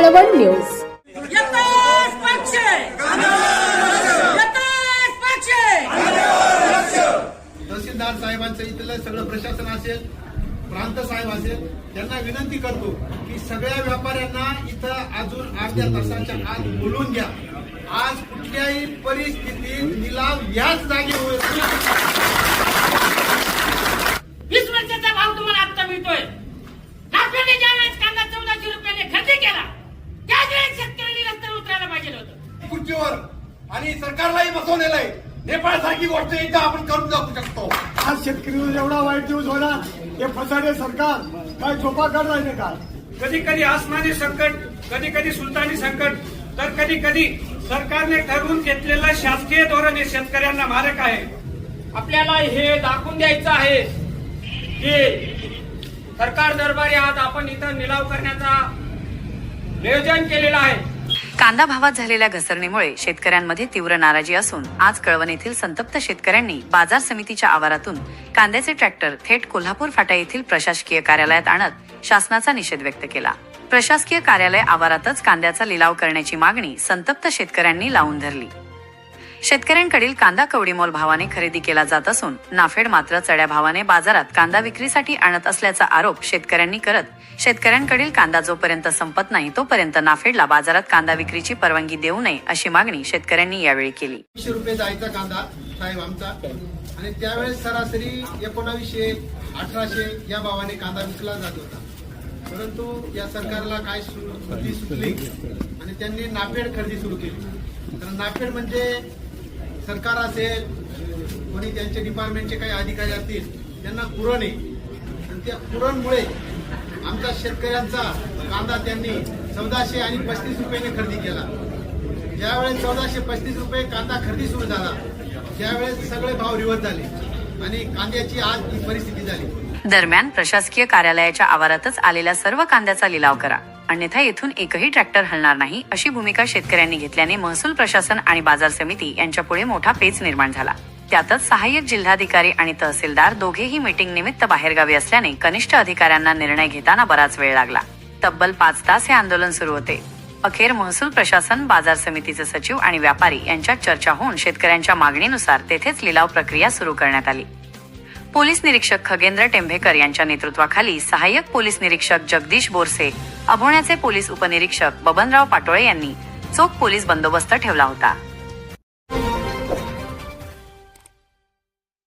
A1 news. तहसीलदार साहेबांचं इथलं सगळं प्रशासन असेल प्रांत साहेब असेल त्यांना विनंती करतो की सगळ्या व्यापाऱ्यांना इथं अजून अर्ध्या तासाच्या आत बोलून घ्या. आज कुठल्याही परिस्थितीत निलाव याच जागी होईल वीस वर्षाचा भाव तुम्हाला आता मिळतोय नागपूरने ज्या वेळेस कांदा चौदाशे रुपयाने खरेदी केला त्याच वेळेस शेतकऱ्यांनी रस्त्यावर उतरायला पाहिजे होतं खुर्चीवर आणि सरकारलाही बसवलेलं आहे. नेपाळ सारखी गोष्ट इथं आपण करून जाऊ शकतो. आज शेतकरी एवढा वाईट दिवस होणार हे फसाडे सरकार काय झोपा नाही का? कधी कधी आसमानी संकट कधी कधी सुलतानी संकट तर कधी कधी सरकारने ठरवून घेतलेलं शासकीय धोरण हे शेतकऱ्यांना मारक आहे. आपल्याला हे दाखवून द्यायचं आहे की सरकार दरबारी आज आपण इथं निलाव करण्याचा नियोजन केलेलं आहे. कांदा भावात झालेल्या घसरणीमुळे शेतकऱ्यांमध्ये तीव्र नाराजी असून आज कळवण येथील संतप्त शेतकऱ्यांनी बाजार समितीच्या आवारातून कांद्याचे ट्रॅक्टर थेट कोल्हापूर फाटा येथील प्रशासकीय कार्यालयात आणत शासनाचा निषेध व्यक्त केला. प्रशासकीय कार्यालय आवारातच कांद्याचा लिलाव करण्याची मागणी संतप्त शेतकऱ्यांनी लावून धरली. शेतकऱ्यांकडील कांदा कवडीमोल भावाने खरेदी केला जात असून नाफेड मात्र चढ्या भावाने बाजारात कांदा विक्रीसाठी आणत असल्याचा आरोप शेतकऱ्यांनी करत शेतकऱ्यांकडील कांदा जोपर्यंत संपत नाही तोपर्यंत नाफेडला बाजारात कांदा विक्रीची परवानगी देऊ नये अशी मागणी शेतकऱ्यांनी यावेळी केली. रुपये जायचा कांदा साहेब आमचा. आणि त्यावेळेस सरासरी एकोणावीसशे अठराशे या भावाने कांदा विकला जात होता. परंतु या सरकारला काय सु- सुचली आणि त्यांनी नाफेड खरेदी सुरू केली. तर नाफेड म्हणजे सरकार असेल कोणी त्यांचे डिपार्टमेंटचे काही अधिकारी असतील त्यांना पुरण आहे आणि त्या पुरणमुळे आमच्या शेतकऱ्यांचा कांदा त्यांनी चौदाशे आणि पस्तीस रुपयाने खरेदी केला. ज्यावेळेस चौदाशे पस्तीस रुपये कांदा खरेदी सुरू झाला त्यावेळेस सगळे भाव रिवर्स झाले आणि कांद्याची आज ही परिस्थिती झाली. दरम्यान प्रशासकीय कार्यालयाच्या आवारातच आलेल्या सर्व कांद्याचा लिलाव करा. अन्यथा येथून एकही ट्रॅक्टर हलणार नाही अशी भूमिका शेतकऱ्यांनी घेतल्याने महसूल प्रशासन आणि बाजार समिती यांच्या पुढे मोठा पेच निर्माण झाला. त्यातच सहाय्यक जिल्हाधिकारी आणि तहसीलदार दोघेही मीटिंग निमित्त बाहेरगावी असल्याने कनिष्ठ अधिकाऱ्यांना निर्णय घेताना बराच वेळ लागला. तब्बल पाच तास हे आंदोलन सुरू होते. अखेर महसूल प्रशासन बाजार समितीचे सचिव आणि व्यापारी यांच्यात चर्चा होऊन शेतकऱ्यांच्या मागणीनुसार तेथेच लिलाव प्रक्रिया सुरू करण्यात आली. पोलीस निरीक्षक खगेंद्र टेंभेकर यांच्या नेतृत्वाखाली सहाय्यक पोलीस निरीक्षक जगदीश बोरसे अभोण्याचे पोलीस उपनिरीक्षक बबनराव पाटोळे यांनी चोख पोलीस बंदोबस्त ठेवला होता.